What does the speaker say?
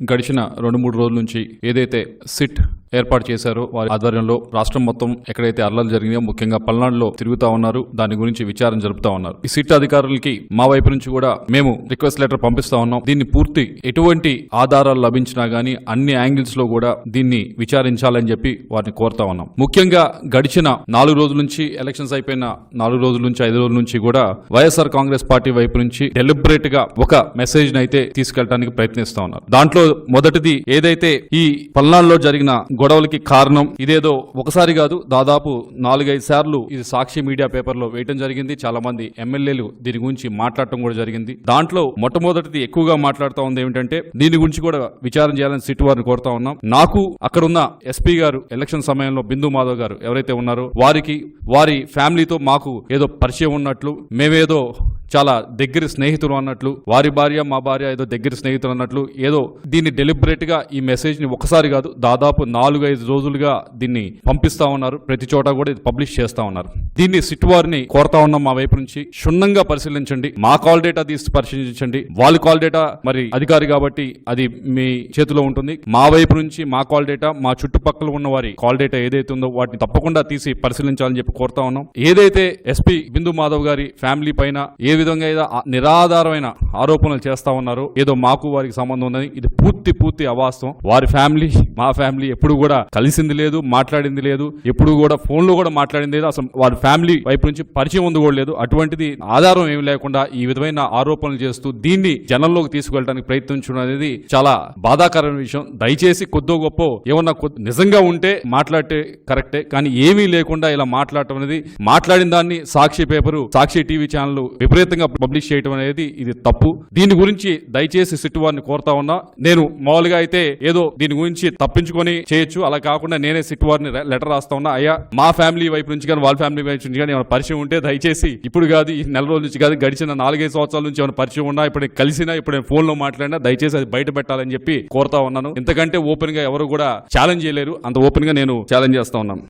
గడిచిన రెండు మూడు రోజుల నుంచి ఏదైతే సిట్ ఏర్పాటు చేశారు. వారి ఆధ్వర్యంలో రాష్ట్రం మొత్తం ఎక్కడైతే అల్లలు జరిగినాయో ముఖ్యంగా పల్నాడులో తిరుగుతా ఉన్నారు. దాని గురించి విచారణ జరుపుతా ఉన్నారు. ఈ సిట్ అధికారులకి మా వైపు నుంచి కూడా మేము రిక్వెస్ట్ లెటర్ పంపిస్తా ఉన్నాం. దీన్ని పూర్తి ఎటువంటి ఆధారాలు లభించినా గానీ అన్ని యాంగిల్స్లో కూడా దీన్ని విచారించాలని చెప్పి వారిని కోరుతా ఉన్నాం. ముఖ్యంగా గడిచిన నాలుగు రోజుల నుంచి ఎలక్షన్స్ అయిపోయిన నాలుగు రోజుల నుంచి ఐదు రోజుల నుంచి కూడా వైఎస్ఆర్ కాంగ్రెస్ పార్టీ వైపు నుంచి డెలిబరేట్గా ఒక మెసేజ్ అయితే తీసుకెళ్ళడానికి ప్రయత్నిస్తా ఉన్నారు. దాంట్లో మొదటిది ఏదైతే ఈ పల్నాడులో జరిగిన గొడవలకి కారణం ఇదేదో ఒకసారి కాదు దాదాపు నాలుగైదు సార్లు ఇది సాక్షి మీడియా పేపర్లో వేయటం జరిగింది. చాలా మంది ఎమ్మెల్యేలు దీని గురించి మాట్లాడటం కూడా జరిగింది. దాంట్లో మొట్టమొదటిది ఎక్కువగా మాట్లాడుతూ ఉంది ఏమిటంటే దీని గురించి కూడా విచారం చేయాలని సిట్ వారిని కోరుతా ఉన్నాం. నాకు అక్కడున్న ఎస్పీ గారు ఎలక్షన్ సమయంలో బిందు మాధవ్ గారు ఎవరైతే ఉన్నారో వారికి వారి ఫ్యామిలీతో మాకు ఏదో పరిచయం ఉన్నట్లు మేమేదో చాలా దగ్గర స్నేహితులు అన్నట్లు వారి భార్య మా భార్య ఏదో దగ్గర స్నేహితులు అన్నట్లు ఏదో దీన్ని డెలిబరేట్గా ఈ మెసేజ్ని ఒకసారి కాదు దాదాపు నాలుగు ఐదు రోజులుగా దీన్ని పంపిస్తా ఉన్నారు. ప్రతి చోట కూడా ఇది పబ్లిష్ చేస్తా ఉన్నారు. దీన్ని సిట్ వారిని కోరుతా ఉన్నాం మా వైపు నుంచి. క్షుణ్ణంగా పరిశీలించండి. మా కాల్ డేటా తీసి పరిశీలించండి. వాళ్ళ కాల్ డేటా మరి అధికారి కాబట్టి అది మీ చేతిలో ఉంటుంది. మా వైపు నుంచి మా కాల్ డేటా మా చుట్టుపక్కల ఉన్న వారి కాల్ డేటా ఏదైతే ఉందో వాటిని తప్పకుండా తీసి పరిశీలించాలని చెప్పి కోరుతా ఉన్నాం. ఏదైతే ఎస్పీ బిందు మాధవ్ గారి ఫ్యామిలీ పైన ఏ విధంగా ఏదో నిరాధారమైన ఆరోపణలు చేస్తా ఉన్నారు. ఏదో మాకు వారికి సంబంధం ఉందని. ఇది పూర్తి పూర్తి అవాస్తవం. వారి ఫ్యామిలీ మా ఫ్యామిలీ ఎప్పుడు కూడా కలిసింది లేదు మాట్లాడింది లేదు. ఎప్పుడు కూడా ఫోన్లో కూడా మాట్లాడింది లేదు. అసలు వారి ఫ్యామిలీ వైపు నుంచి పరిచయం ఉంది కూడా లేదు. అటువంటిది ఆధారం ఏమి లేకుండా ఈ విధమైన ఆరోపణలు చేస్తూ దీన్ని జనంలోకి తీసుకెళ్ళడానికి ప్రయత్నించడం అనేది చాలా బాధాకరమైన విషయం. దయచేసి కొద్దో గొప్ప ఏమన్నా నిజంగా ఉంటే మాట్లాడితే కరెక్టే. కానీ ఏమీ లేకుండా ఇలా మాట్లాడటం అనేది మాట్లాడిన దాన్ని Sakshi paper Sakshi TV channel విపరీతంగా పబ్లిష్ చేయడం అనేది ఇది తప్పు. దీని గురించి దయచేసి సిట్టు వారిని కోరుతా ఉన్నా నేను మామూలుగా అయితే ఏదో దీని గురించి తప్పించుకొని చేయొచ్చు. అలా కాకుండా నేనే సిట్టు వారిని లెటర్ రాస్తా ఉన్నా. అయ్యా మా ఫ్యామిలీ వైపు నుంచి కానీ వాళ్ళ ఫ్యామిలీ వైపు నుంచి కానీ ఏమైనా పరిచయం ఉంటే దయచేసి ఇప్పుడు కాదు ఈ నెల రోజుల నుంచి కాదు గడిచిన నాలుగైదు సంవత్సరాల నుంచి ఏమైనా పరిచయం ఉన్నా ఇప్పుడు కలిసినా ఇప్పుడు నేను ఫోన్లో మాట్లాడినా దయచేసి అది బయట పెట్టాలని చెప్పి కోరుతా ఉన్నాను. ఇంతకంటే ఓపెన్గా ఎవరు కూడా ఛాలెంజ్ చేయలేరు. అంత ఓపెన్గా నేను ఛాలెంజ్ చేస్తా ఉన్నాను.